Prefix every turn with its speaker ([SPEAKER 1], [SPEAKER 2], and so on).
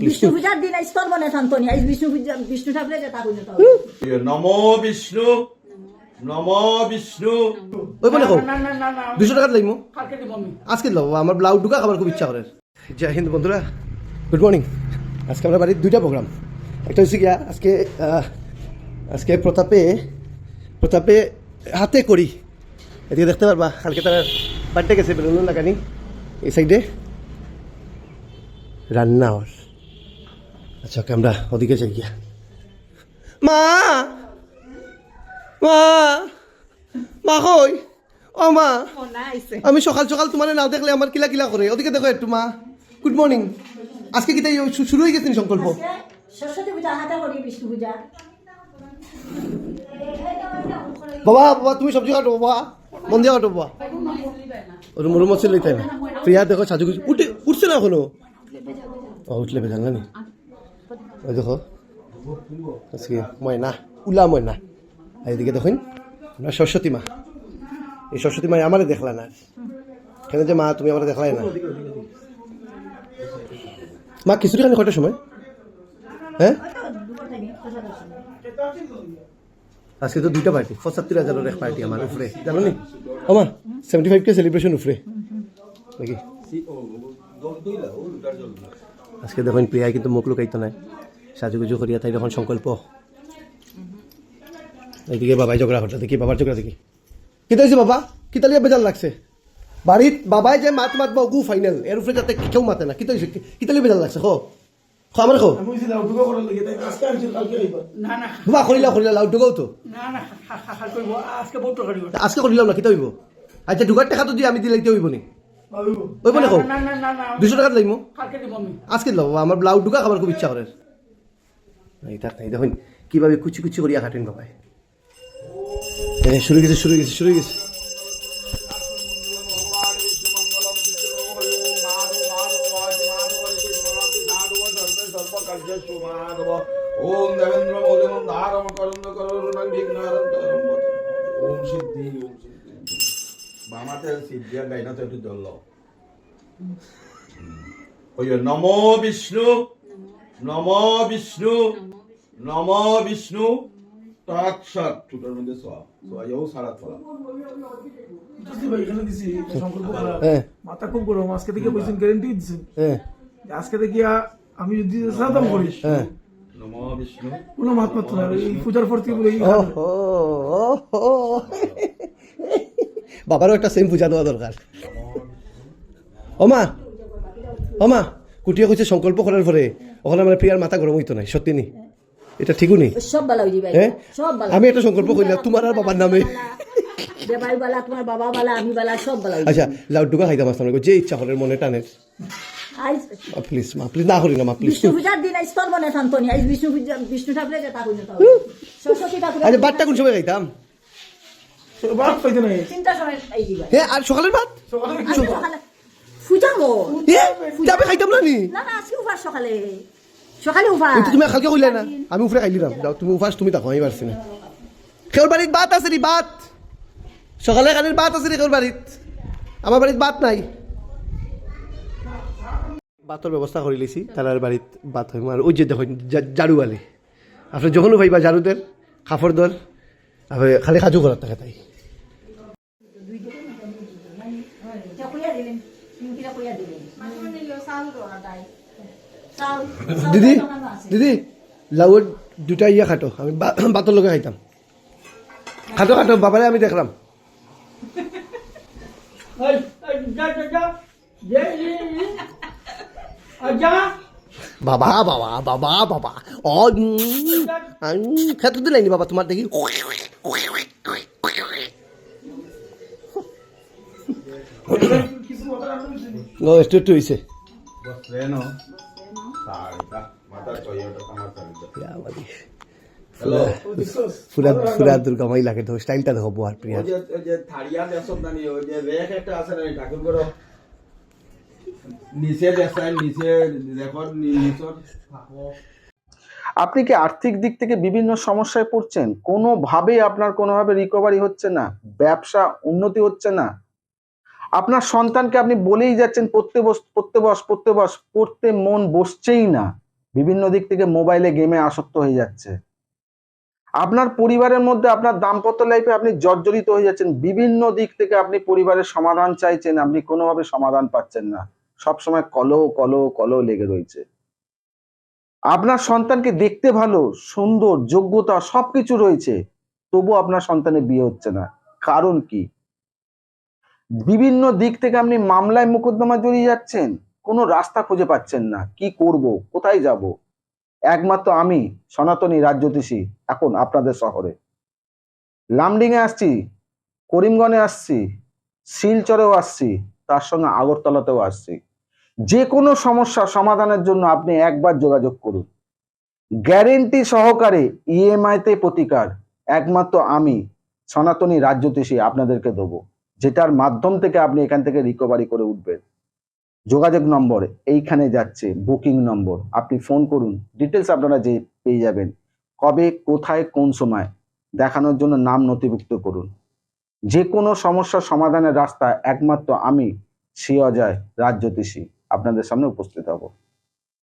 [SPEAKER 1] বিষ্ণু বিষ্ণু
[SPEAKER 2] আজকে আমার ব্লাউজ ঢুকা খাবার খুব ইচ্ছা করে জয় হিন্দ বন্ধুরা গুড মর্নিং আজকে আমরা বাড়ির দুইটা প্রোগ্রাম একটা হচ্ছে আজকে আজকে প্রতাপে প্রতাপে হাতে করি। এদিকে দেখতে পারবা কালকে তার বাড়িতে গেছে বেলুন লাগানি। এই সাইডে রান্না ওর আচ্ছা ওকে আমরা ওদিকে যাই গিয়া। মা! মা! মা কই? ও মা! আমি সকাল সকাল তোমার না দেখলে আমার কিলা কিলা করে। ওদিকে দেখো একটু মা। গুড মর্নিং আজকে কি তাই শুরু হয়ে গেছেন সংকল্প? বাবা বাবা তুমি সবজি কাটো বাবা। মন দিয়ে কাটো বাবা ওর আছে লইতে না। প্রিয়া, দেখো, সাজু গুজু উঠে উঠছে না এখনও? উঠলে বেজান না নি ওই দেখো। আজকে ময়না, উলা ময়না। আর এদিকে দেখুন, আমরা সরস্বতী মা। এই সরস্বতী মা আমারে দেখলা না। কেন যে মা, তুমি আমার দেখলাই না? মা, খিচুড়ি খানি কয়টার সময়? হ্যাঁ? আজকে তো দুইটা পার্টি পঁচাত্তর হাজারের এক পার্টি আমার উপরে। জানো নি? আমার সেভেন্টি ফাইভ কে সেলিব্রেশন উপরে। নাকি? আজকে দেখুন প্রিয়ায় কিন্তু মুখ লুকাইতো নাই। সাজুগুজু করিয়া তাই যখন সংকল্প। এইদিকে বাবাই ঝগড়া করতে দেখি বাবার ঝগড়া দেখি। কি হয়েছে বাবা? কি তালিয়া বেজার লাগছে? বাড়িত বাবাই যে মাত মাত বা গু ফাইনাল এর উপরে যাতে কেউ মাতে না। কি তো কি তালিয়া বেজার লাগছে? খো খো আমার খো
[SPEAKER 3] না, না,
[SPEAKER 2] বাবা করিলা করিলা লাউড ঢুকাও তো।
[SPEAKER 3] আজকে
[SPEAKER 2] করিলাম না কিতা হইব আচ্ছা ঢুকার টাকা তো দিয়ে আমি দিলে হইব নি? হইব না
[SPEAKER 3] না,
[SPEAKER 2] দুশো টাকা লাগবো।
[SPEAKER 3] কালকে দিব আমি।
[SPEAKER 2] আজকে লব আমার ব্লাউজ ঢুকা খাবার খুব ইচ্ছা করে এই থাক নাই দেখুন কীভাবে কুচি কুচি করিয়া কাটেন বাবাই শুরু গেছে শুরু গেছে শুরু গেছে।
[SPEAKER 4] ওম দেবেন্দ্র মৌলিমম ধারম করন্দ করুণাং বিঘ্নহরন্তরম ওম সিদ্ধি ওম সিদ্ধি। বামাতে সিদ্ধি আর ডাইনাতে একটু জল ওই নম বিষ্ণু নম বিষ্ণু নম বিষ্ণু। ছুটার মধ্যে সোয়া সোয়া সারাত ফলা
[SPEAKER 2] হ্যাঁ।
[SPEAKER 5] মাথা খুব গরম। আজকে থেকে বলছেন গ্যারেন্টি দিচ্ছেন
[SPEAKER 2] হ্যাঁ।
[SPEAKER 5] আজকে থেকে আমি যদি সাদাম করি
[SPEAKER 2] হ্যাঁ।
[SPEAKER 4] নম বিষ্ণু
[SPEAKER 5] কোনো মাত মাত্র না এই পূজার পর থেকে বলে
[SPEAKER 2] বাবারও একটা সেম পূজা দেওয়া দরকার। ওমা ওমা কুটিয়ে কইছে সংকল্প করার পরে ওখানে আমার প্রিয়ার মাথা গরম হইতো নাই সত্যি নি? এটা ঠিকও নেই
[SPEAKER 1] সব বালা হয়ে
[SPEAKER 2] হ্যাঁ?
[SPEAKER 1] সব বালা
[SPEAKER 2] আমি একটা সংকল্প করিলাম তোমার আর বাবার নামে।
[SPEAKER 1] দেবাই বালা তোমার বাবা বালা আমি বালা সব বালা
[SPEAKER 2] আচ্ছা লাউড ডুকা খাইতাম আসতাম যে ইচ্ছা করে মনে টানে।
[SPEAKER 1] আজ
[SPEAKER 2] প্লিজ মা প্লিজ না করি না মা প্লিজ
[SPEAKER 1] বিষ্ণু পূজার দিন আজ তোর মনে শান্তনি আজ বিষ্ণু পূজা বিষ্ণু সরস্বতী
[SPEAKER 2] কোন সময় খাইতাম
[SPEAKER 5] বাদ পাইতে নাই।
[SPEAKER 1] তিনটা সময় এই দিবা।
[SPEAKER 2] হ্যাঁ আর সকালের ভাত?
[SPEAKER 1] সকালে পূজা
[SPEAKER 2] খাইতাম না নি?
[SPEAKER 1] না না আজকে উপাস সকালে। সকালে উপাস
[SPEAKER 2] তুমি কালকে কইলে না আমি উপরে খাইলিলাম যাও তুমি উপাস তুমি দেখো আমি পারছি না। কেউর বাড়িত বাত আছে নি বাত সকালে কানের বাত আছে নি কেউর বাড়িত? আমার বাড়িত বাত নাই। বাতর ব্যবস্থা করে লিছি। তার বাড়িত বাত হয় আর ওই যে দেখো জা- ঝাড়ুওয়ালি আপনি যখনও ভাইবা ঝাড়ুদের কাপড় দর আপনি খালি কাজু করার থাকে তাই। দিদি দিদি লাউর দুটা ইয়া খাটো, আমি বাতর লগে খাইতাম খাটো খাটো বাবারে আমি দেখলাম বাবা বাবা বাবা বাবা। ও খেতে দিলাইনি বাবা তোমার দেখি। ও একটু একটু হয়েছে পুরা পুরা দুর্গা মাই লাগে তো স্টাইলটা দেখো বোয়ার প্রিয়া।
[SPEAKER 4] ওই যে ওই থারিয়া দেশত নানি ওই যে রেক একটা আছে না ঠাকুর করো
[SPEAKER 6] আপনি কি আর্থিক দিক থেকে বিভিন্ন সমস্যায় পড়ছেন? কোনোভাবেই আপনার কোনোভাবে রিকভারি হচ্ছে না? ব্যবসা উন্নতি হচ্ছে না? আপনার সন্তানকে আপনি বলেই যাচ্ছেন পড়তে বস পড়তে বস পড়তে বস পড়তে মন বসছেই না। বিভিন্ন দিক থেকে মোবাইলে গেমে আসক্ত হয়ে যাচ্ছে। আপনার পরিবারের মধ্যে আপনার দাম্পত্য লাইফে আপনি জর্জরিত হয়ে যাচ্ছেন। বিভিন্ন দিক থেকে আপনি পরিবারের সমাধান চাইছেন, আপনি কোনোভাবে সমাধান পাচ্ছেন না। সবসময় কলহ কলহ কলহ লেগে রয়েছে। আপনার সন্তানকে দেখতে ভালো, সুন্দর, যোগ্যতা সবকিছু রয়েছে তবু আপনার সন্তানের বিয়ে হচ্ছে না। কারণ কি? বিভিন্ন দিক থেকে আপনি মামলায় মোকদ্দমা জড়িয়ে যাচ্ছেন, কোনো রাস্তা খুঁজে পাচ্ছেন না। কি করব? কোথায় যাব? একমাত্র আমি, সনাতনী রাজ্যতীষী এখন আপনাদের শহরে। লামডিংয়ে আসছি, করিমগঞ্জে আসছি, শিলচরেও আসছি, তার সঙ্গে আগরতলাতেও আসছি। যে কোনো সমস্যা সমাধানের জন্য আপনি একবার যোগাযোগ করুন। গ্যারেন্টি সহকারে ইএমআই তে প্রতিকার, একমাত্র আমি, সনাতনী রাজ্যতীষী আপনাদেরকে দেবো, যেটার মাধ্যম থেকে আপনি এখান থেকে রিকভারি করে উঠবেন। যোগাযোগ নম্বর, এইখানে যাচ্ছে বুকিং নম্বর, আপনি ফোন করুন ডিটেলস আপনারা যে পেয়ে যাবেন, কবে, কোথায়, কোন সময়, দেখানোর জন্য নাম নথিভুক্ত করুন। যে কোনো সমস্যার সমাধানের রাস্তা একমাত্র আমি শ্রী অজয় রাজ্যতীষী আপনাদের সামনে উপস্থিত হব।